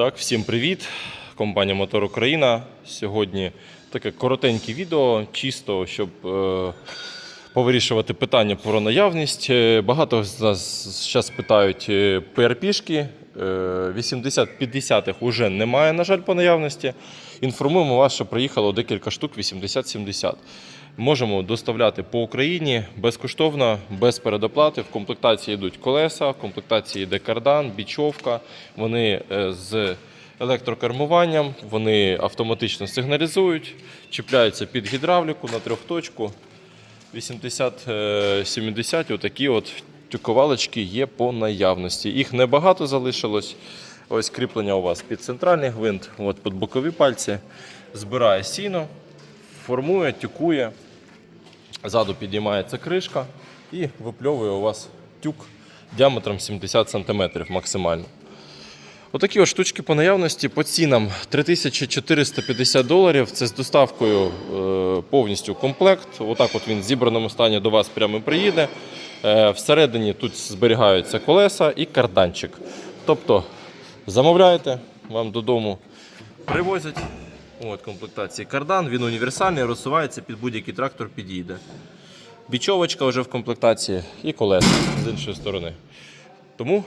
Так, всім привіт! Компанія Мотор Україна. Сьогодні таке коротеньке відео, чисто, щоб е, повирішувати питання про наявність. Е, Багато з нас зараз питають. Е, 80-50-х вже немає, на жаль, по наявності. Інформуємо вас, що приїхало декілька штук 80-70. Можемо доставляти по Україні безкоштовно, без передоплати. В комплектації йдуть колеса, в комплектації йде кардан, бічовка. Вони е, з електрокермуванням, вони автоматично сигналізують, чіпляються під гідравліку на трьохточку. 80-70 отакі от тюковалочки є по наявності. Їх небагато залишилось. Ось кріплення у вас під центральний гвинт, от під бокові пальці. Збирає сіно, формує, тюкує. Ззаду підіймається кришка і випльовує у вас тюк діаметром 70 см максимально. Отакі от штучки по наявності по цінам 3450 доларів. Це з доставкою е, повністю комплект. Отак от він в зібраному стані до вас прямо приїде. Е, всередині тут зберігаються колеса і карданчик. Тобто замовляєте, вам додому привозять. От комплектації кардан, він універсальний, розсувається під будь-який трактор підійде. Бічовочка вже в комплектації і колеса з іншої сторони. Тому,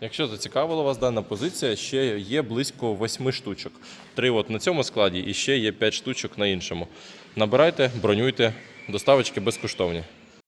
якщо зацікавила вас дана позиція, ще є близько восьми штучок. Три от на цьому складі і ще є п'ять штучок на іншому. Набирайте, бронюйте, доставочки безкоштовні.